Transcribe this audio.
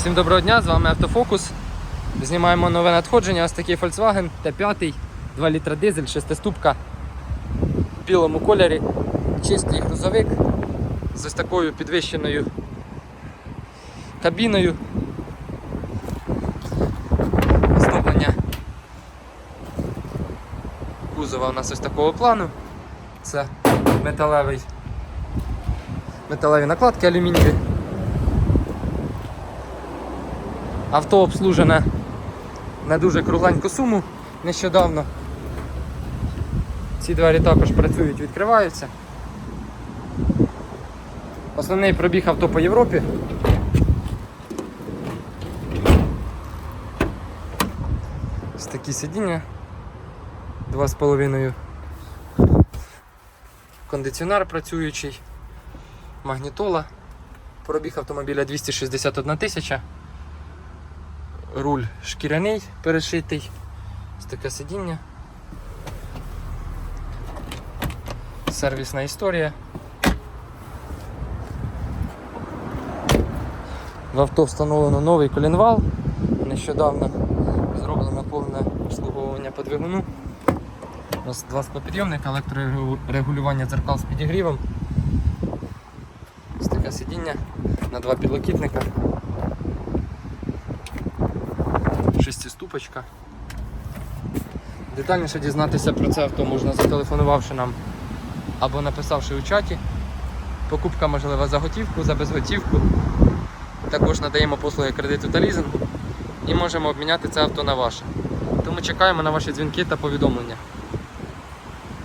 Всім доброго дня, з вами Автофокус. Знімаємо нове надходження. Ось такий Volkswagen T5, 2 літра дизель, 6-ступка в білому кольорі, чистий грузовик з ось такою підвищеною кабіною. Оздоблення кузова у нас ось такого плану. Це металевий, металеві накладки алюмінієві. Авто обслужене на дуже кругленьку суму нещодавно. Ці двері також працюють, відкриваються. Основний пробіг авто по Європі. Ось такі сидіння. Два з половиною. Кондиціонер працюючий, магнітола. Пробіг автомобіля 261 тисяча руль шкіряний перешитий. Ось таке сидіння. Сервісна історія. В авто встановлено новий колінвал. Нещодавно зроблено повне обслуговування по двигуну. У нас два склопідйомника, електрорегулювання дзеркал з підігрівом. Ось таке сидіння на два підлокітника. Шестиступочка. Детальніше дізнатися про це авто можна зателефонувавши нам або написавши у чаті. Покупка можлива за готівку, за безготівку. Також надаємо послуги кредиту та лізингу і можемо обміняти це авто на ваше. Тому чекаємо на ваші дзвінки та повідомлення.